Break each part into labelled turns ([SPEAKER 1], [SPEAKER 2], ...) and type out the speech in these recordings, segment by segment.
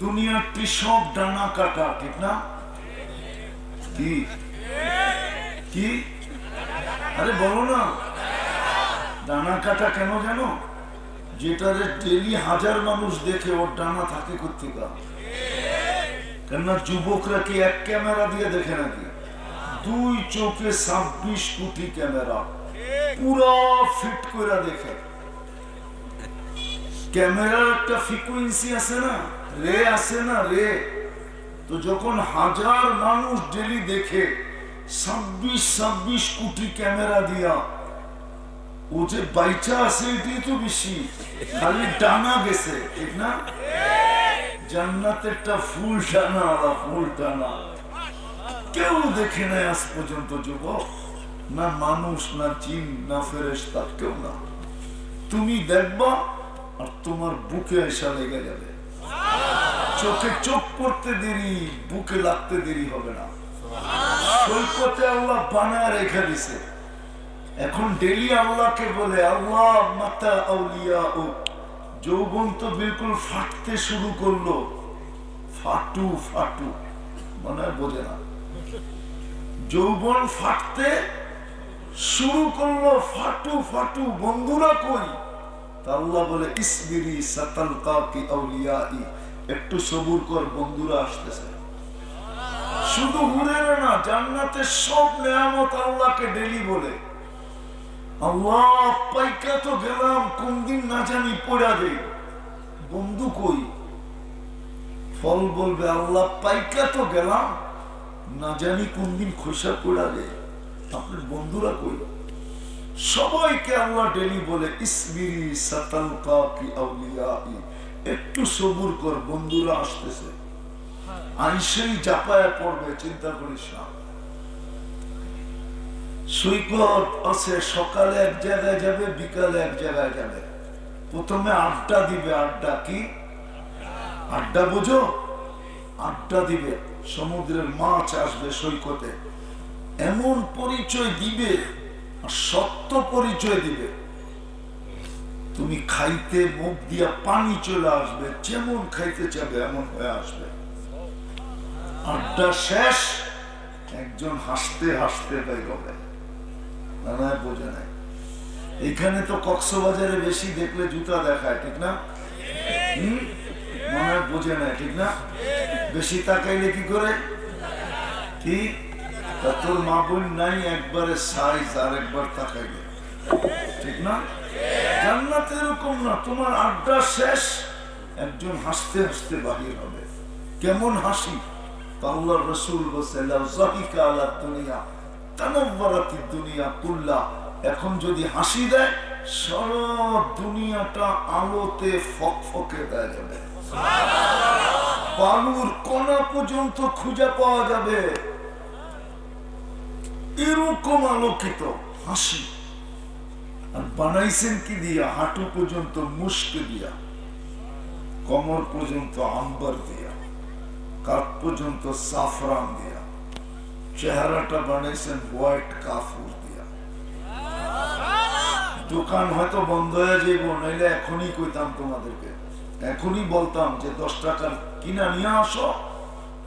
[SPEAKER 1] দুনিয়াটি সব ডানা কাটা, ঠিক না? কি? কি? আরে বলো না। ডানা কাটা কেন জানো? যেটারে ডেলি হাজার মানুষ দেখে ওর ডানা থাকে কোথেকে কেননা যুবকরা কি এক ক্যামেরা দিয়ে দেখে নাকি? দুই চোখে ছাব্বিশ কোটি ক্যামেরা। পুরো ফিট করে দেখে। ক্যামেরার একটা ফ্রিকুয়েন্সি আছে না? রে আছে না রে। তো যখন হাজার মানুষ ডেলি দেখে, ছাব্বিশ ছাব্বিশ কোটি ক্যামেরা দিয়া, ও যে বাইচা আছে এটাই তো বেশি, খালি ডানা গেছে, ঠিক না? জান্নাতেরটা ফুল টানা আলা ফুল টানা কেউ দেখে নাই আজ পর্যন্ত যুবক, না মানুষ, না জিন, না ফেরেস্তা কেউ না। তুমি দেখবা আর তোমার বুকে এসা লেগে যাবে। চোখে চোখ পড়তে দেরি, বুকে লাগতে দেরি হবে না। সৈকতে আল্লাহ বানায় রেখে দিছে। এখন ডেলি আল্লাহকে বলে, আল্লাহ, মাতা আউলিয়া ও যৌবন তো বিলকুল ফাটতে শুরু করল। ফাটু ফাটু, মনে হয় বোঝে না। যৌবন ফাটতে শুরু করল, ফাটু ফাটু, বন্ধুরা কই? তা আল্লাহ বলে, ইসবিরি সাতাল কাকি আউলিয়াই। একটু সবুর কর, বন্ধুরা আসতেছে। শুধু হুরের না জান্নাতের সব নেয়ামত আল্লাহকে ডেলি বলে। আল্লাহ, পাইকা তো গেলাম কোন দিন না জানি পড়া বন্ধু কই? ফল বলবে, আল্লাহ, পাইকা তো গেলাম, না জানি কোন দিন খোসা পড়া আপনার বন্ধুরা কই? সবাইকে আল্লাহ ডেলি বলে ইসমিরি সাতালকা কি আউলিয়াই। একটু সবুর কর, বন্ধুরা আসতেছে। আইসেই জাপায় পড়বে, চিন্তা করিস না। সৈকত আছে, সকালে এক জায়গায় যাবে, বিকালে এক জায়গায় যাবে। প্রথমে আড্ডা দিবে, আড্ডা কি? আড্ডা বুঝো? আড্ডা দিবে, সমুদ্রের মাছ আসবে সৈকতে। এমন পরিচয় দিবে সত্য পরিচয় দিবে। তুমি খাইতে মুখ দিয়া পানি চলে আসবে, যেমন খাইতে চাবে এমন হয়ে আসবে। আড্ডা শেষ, একজন হাসতে হাসতে বেরোবে না না বোঝে নাই। এখানে তো কক্সবাজারে বেশি দেখলে জুতা দেখায়, ঠিক না? হম? মনে বোঝে নাই, ঠিক না? বেশি তাকাইলে কি করে? কি? তোর মা বোন নাই, একবারে সাইজ আর একবার তাকাইলে, ঠিক না? জান্নাত এরকম না, তোমার আড্ডা শেষ, একজন হাসতে হাসতে বাহির হবে। কেমন হাসি? এখন যদি হাসি দেয়, সারা দুনিয়াটা আলোতে ফকফকে দেয়া যাবে। বালুর কণা পর্যন্ত খুঁজে পাওয়া যাবে। এরকম আলোকিত হাসি। বানাইছেন কি দিয়া? হাঁটু পর্যন্ত মুস্কে দিয়া। কমর পর্যন্ত আম্বার দিয়া। কাপ পর্যন্ত সাফরান দিয়া। চেহারাটা বানাইছেন হোয়াইট কাফুর দিয়া। দোকান হয়তো বন্ধ হয়ে যাইব, নাইলে এখনই কইতাম তোমাদেরকে। এখনই বলতাম যে দশ টাকার কিনা নিয়ে আসো।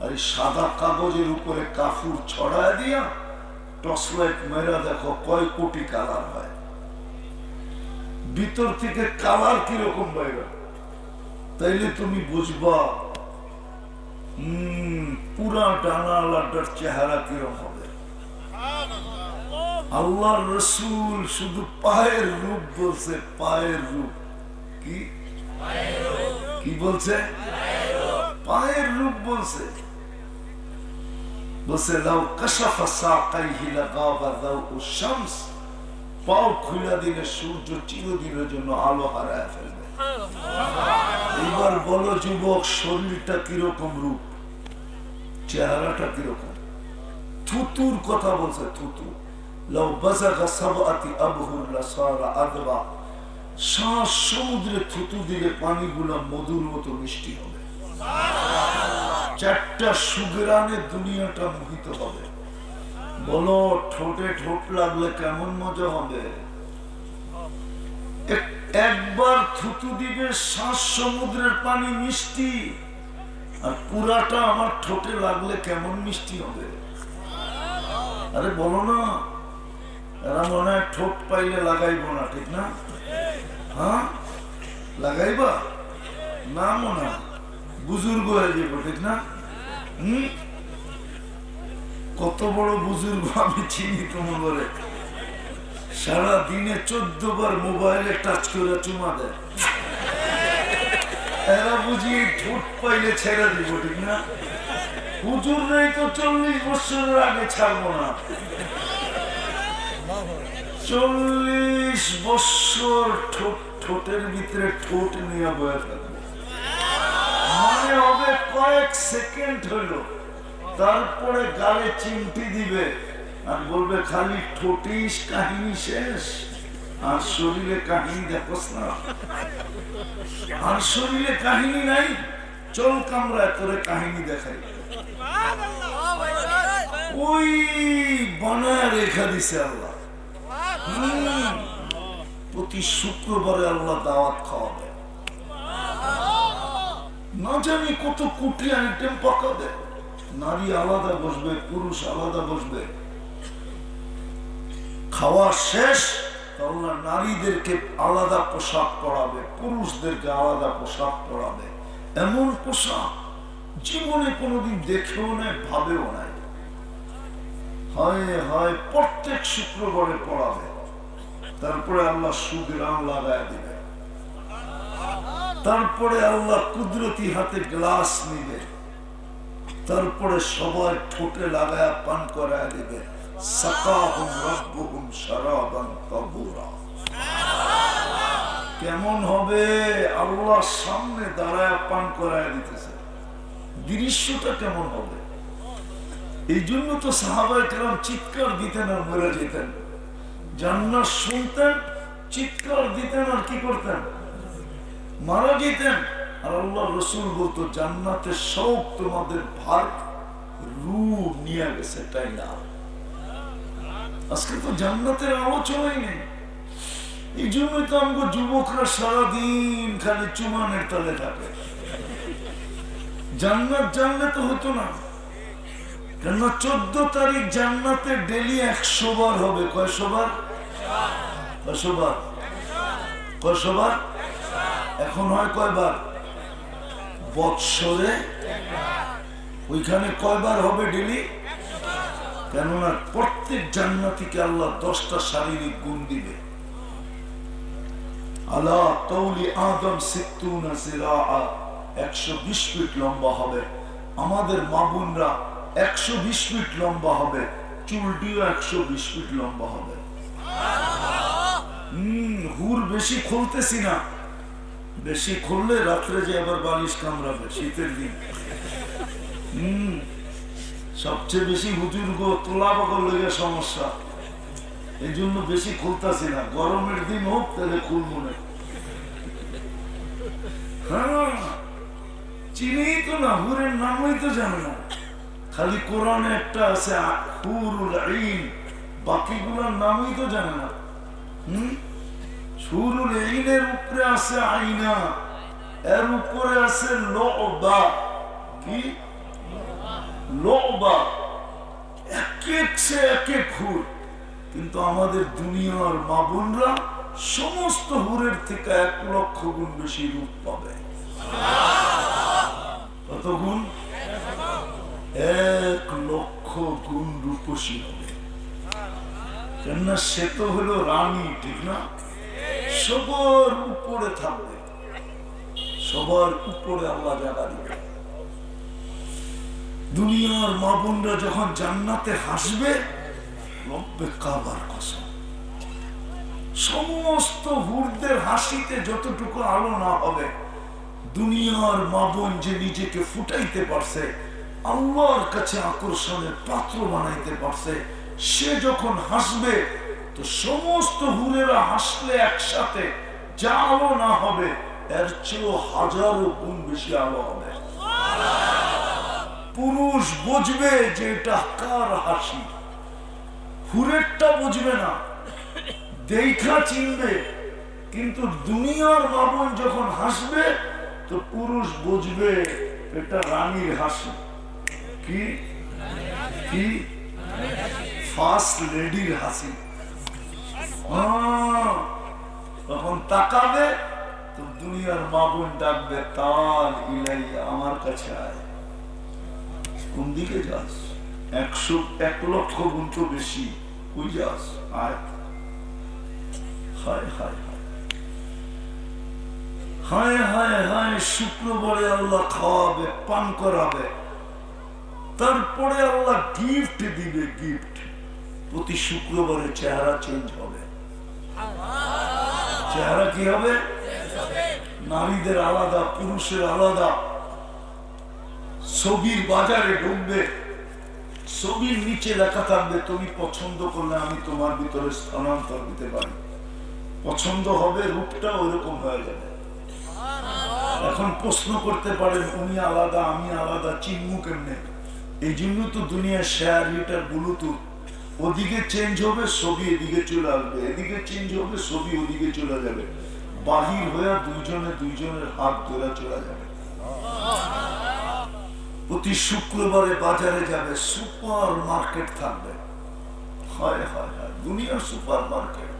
[SPEAKER 1] আর এই সাদা কাগজের উপরে কাফুর ছড়ায় দিয়া টসলাইট মেরা দেখো কয় কোটি কালার হয়। ভিতর থেকে কালার কীরকম বাইরে তাইলে তুমি বুঝবা পুরা ডানা চেহারা কীরকম হবে। আল্লাহ রসুল শুধু পায়ের রূপ বলছে, পায়ের রূপ। কি? কি বলছে? পায়ের রূপ বলছে। বলছে, লাউ কাশাফা সাকাইহি লাগাবা দাউ শামস। পাও খুলে দিলে, সূর্য চিরদিনের জন্য আলো হারায় ফেলবে। এবার বলো, যুবক, শরীরটা কীরকম রূপ? চেহারাটা কীরকম? থুতুর কথা বলছে, থুতু। মধুর মতো মিষ্টি হবে। চারটা দুনিয়াটা মোহিত হবে। বলো, ঠোঁটে ঠোঁট লাগলে কেমন মজা হবে? এক- একবার থুতু দিবে শ্বাস সমুদ্রের পানি মিষ্টি, আর পুরাটা আমার ঠোঁটে লাগলে কেমন মিষ্টি হবে? আরে বলো না, এরা মনে হয় ঠোঁট পাইলে লাগাইবো না, ঠিক না? হ্যাঁ? লাগাইবা? না মনে হয়। বুজুর্গ হয়ে যাব, ঠিক না? হম? কত বড় বুজুর্গ আমি চিনি তোমার সারা দিনে চোদ্দ বার মোবাইলে টাচ করে চুমা দেয়। বুঝি ঠোঁট পাইলে ছেড়ে দিব, ঠিক না? নেই তো চল্লিশ বছরের আগে ছাড়বো না। চল্লিশ বছর ঠোঁট, ঠোঁটের ভিতরে ঠোঁট নিয়ে বয়ে থাকবে। মানে হবে কয়েক সেকেন্ড হইল তারপরে গালে চিমটি দিবে আর বলবে, খালি ঠোঁটিস কাহিনী শেষ। আর শরীরে কাহিনী দেখোস না। আর শরীরে কাহিনী নাই, চল কামরায় তোরে কাহিনী দেখাই। ওই বানায় রেখা দিছে আল্লাহ। প্রতি শুক্রবারে আল্লাহ দাওয়াত খাওয়াবে। না জানি কত কোটি আইটেম পাকাবে। নারী আলাদা বসবে, পুরুষ আলাদা বসবে। খাওয়া শেষ আল্লাহ নারীদেরকে আলাদা পোশাক পরাবে, পুরুষদেরকে আলাদা পোশাক পরাবে। এমন পোশাক জীবনে কোনোদিন দেখেও নাই, ভাবেও নাই। হয় হয়, প্রত্যেক শুক্রবারে পড়াবে তারপরে আল্লাহ সুবিরাম লাগায় দিবে। তারপরে আল্লাহ কুদরতি হাতে গ্লাস নিবে। তারপরে সবাই ঠোঁটে লাগায়া পান করায় দিবে। কেমন হবে? আল্লাহ সামনে দাঁড়ায় পান করায় দিতেছে। দৃশ্যটা কেমন হবে? এই জন্য তো সাহাবাই কেরাম চিৎকার দিতেন আর মরে যেতেন। জান্নাত শুনতেন, চিৎকার দিতেন আর কি করতেন? মারা যেতেন। জান্নাতের শোক তোমাদের আজকে তো জান্নাতের এই জন্যই তো যুবকরা সারাদিন খালি চুমানের তলে থাকে। জান্নাত জানলে তো হতো না। কেননা চোদ্দ তারিখ জান্নাতে ডেলি একশো বার হবে। কয়শো বার? কয়শো বার? কয়শো বার? এখন হয় কয়বার? বৎসরে? ওইখানে কয়বার হবে ডেলি? কেননা প্রত্যেক জান্নাতিকে আল্লাহ দশটা শারীরিক গুণ দিবে। লম্বা হবে। আমাদের একশো বিশ ফিট লম্বা হবে। চুলটিও একশো বিশ ফিট লম্বা হবে। হুর বেশি খুলতেছি না। বেশি খুললে রাত্রে যে আবার বালিশ কামড়াবে, শীতের দিন। হম, সবচেয়ে বেশি হুজুর গো, তোলা বাগল লেগে সমস্যা। এই জন্য বেশি খুলতাছি না, গরমের দিন হোক, তাহলে খুল মনে হ্যাঁ চিনেই তো না, হুরের নামই তো জানে না। খালি কোরআনে একটা আছে হুরুল আইন, বাকিগুলোর নামই তো জানে না। হুম? সুরুল আইনের উপরে আছে আইনা এর উপরে আছে লবা। কি? লবা। এক এক সে এক এক কিন্তু আমাদের দুনিয়ার মা সমস্ত হুরের থেকে এক লক্ষ গুণ বেশি রূপ পাবে। কত গুণ? এক লক্ষ গুণ রূপসী হবে। কেননা সে তো হলো রানী, ঠিক না? সবার উপরে থাকবে। সবার উপরে আল্লাহ জায়গা দিবে। দুনিয়ার মা বোনরা যখন জান্নাতে হাসবে সমস্ত হুরদের হাসিতে যতটুকু আলো না হবে, দুনিয়ার মা বোন যে নিজেকে ফুটাইতে পারছে, আল্লাহর কাছে আকর্ষণের পাত্র বানাইতে পারছে, সে যখন হাসবে তো সমস্ত হুরেরা হাসলে একসাথে যা আলো না হবে এর চেয়েও হাজারো গুণ বেশি আলো হবে। পুরুষ বুঝবে যে এটা কার হাসি। হুরেরটা বুঝবে না। দেখা চিনবে। কিন্তু দুনিয়ার মামুন যখন হাসবে তো পুরুষ বুঝবে এটা রানীর হাসি। কি? কি? ফার্স্ট লেডির হাসি। তখন তাকাবে, তো দুনিয়ার মাবুন ডাকবে, তাল ইলাই আমার কাছে আয়। কোন দিকে যাস? একশো, এক লক্ষ গুণ তো বেশি। ওই যাস? আয়। হায় হায় হায়। হায় হায় হায় শুক্রবারে আল্লাহ খাওয়াবে, পান করাবে। তারপরে আল্লাহ গিফট দিবে গিফট প্রতি শুক্রবারে চেহারা চেঞ্জ হবে। চেহারা কি হবে? নারীদের আলাদা, পুরুষের আলাদা। ছবির বাজারে ঢুকবে। ছবির নিচে লেখা থাকবে, তুমি পছন্দ করলে আমি তোমার ভিতরে স্থানান্তর দিতে পারি। পছন্দ হবে রূপটা ওইরকম হয়ে যাবে। এখন প্রশ্ন করতে পারেন, উনি আলাদা, আমি আলাদা, চিনমু কেমনে? এই জন্য তো দুনিয়া শেয়ার হিটার ব্লুটুথ ওদিকে চেঞ্জ হবে, ছবি এদিকে চলে আসবে। এদিকে চেঞ্জ হবে, ছবি ওদিকে চলে যাবে। বাহির হয়ে দুইজনে দুইজনের হাত ধরে চলে যাবে। প্রতি শুক্রবারে বাজারে যাবে সুপার মার্কেট থাকবে। হয় হয় হয়, দুনিয়ার সুপার মার্কেট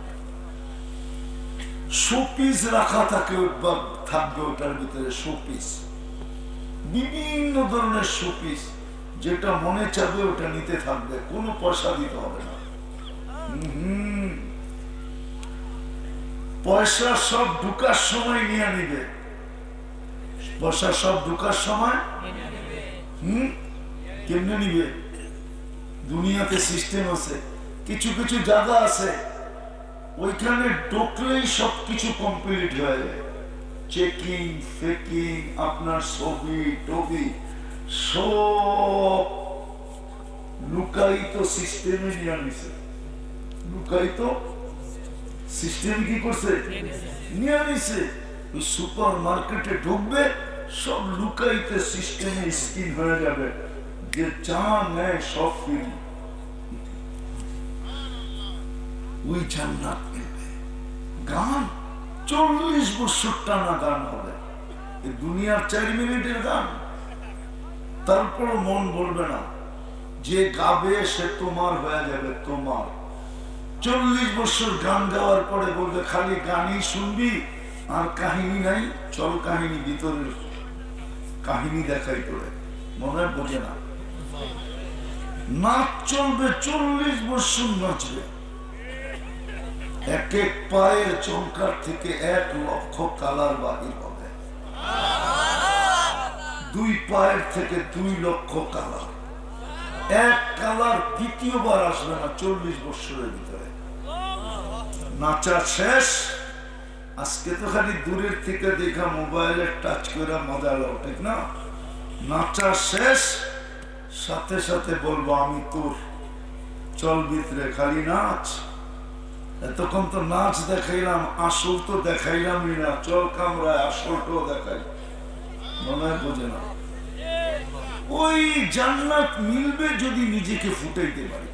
[SPEAKER 1] শোপিস রাখা থাকে, থাকবে ওটার ভিতরে শোপিস। বিভিন্ন ধরনের শোপিস। যেটা মনে চাবে ওটা নিতে থাকবে, কোনো পয়সা দিতে হবে না। পয়সা সব ঢুকার সময় নিয়ে নিবে। পয়সা সব ঢুকার সময় হুম? কেমনে নিবে? দুনিয়াতে সিস্টেম আছে, কিছু কিছু জায়গা আছে, ওইখানে ঢুকলেই সব কিছু কমপ্লিট হয়ে যায়। চেকিং ফেকিং আপনার ছবি, টবি সব লুকায়িত সিস্টেমে নিয়ে নিছে লুকায়িত সিস্টেম কি করছে? নিয়ে নিছে সুপার মার্কেটে ঢুকবে, সব সিস্টেমে স্কিন হয়ে যাবে। যে নেয় সব ওই জান্নাত গান চল্লিশ বছর টানা গান হবে। দুনিয়ার চার মিনিটের গান। তারপর মন বলবে না। যে গাবে সে তোমার হয়ে যাবে তোমার। চল্লিশ বছর গান গাওয়ার পরে বলবে, খালি গানই শুনবি, আর কাহিনী নাই, চল কাহিনী ভিতরের কাহিনী দেখাই তোরে মনে বোঝে না। নাচ চলবে, চল্লিশ বছর নাচবে। এক এক পায়ের চমকার থেকে এক লক্ষ কালার বাহির হবে। দুই পায়ের থেকে দুই লক্ষ কালার। এক কালার দ্বিতীয়বার আসবে না চল্লিশ বছরের ভিতরে। নাচা শেষ। আজকে তো খালি দূরের থেকে দেখা মোবাইলে টাচ করে মজা লাও, ঠিক না? নাচা শেষ। সাথে সাথে বলব, আমি তোর চল ভিতরে খালি নাচ। এতক্ষণ তো নাচ দেখাইলাম, আসল তো দেখাইলামই না। চল কামরায় আসলটাও দেখাই। ওই জান্নাত মিলবে যদি নিজেকে ফুটাইতে পারি।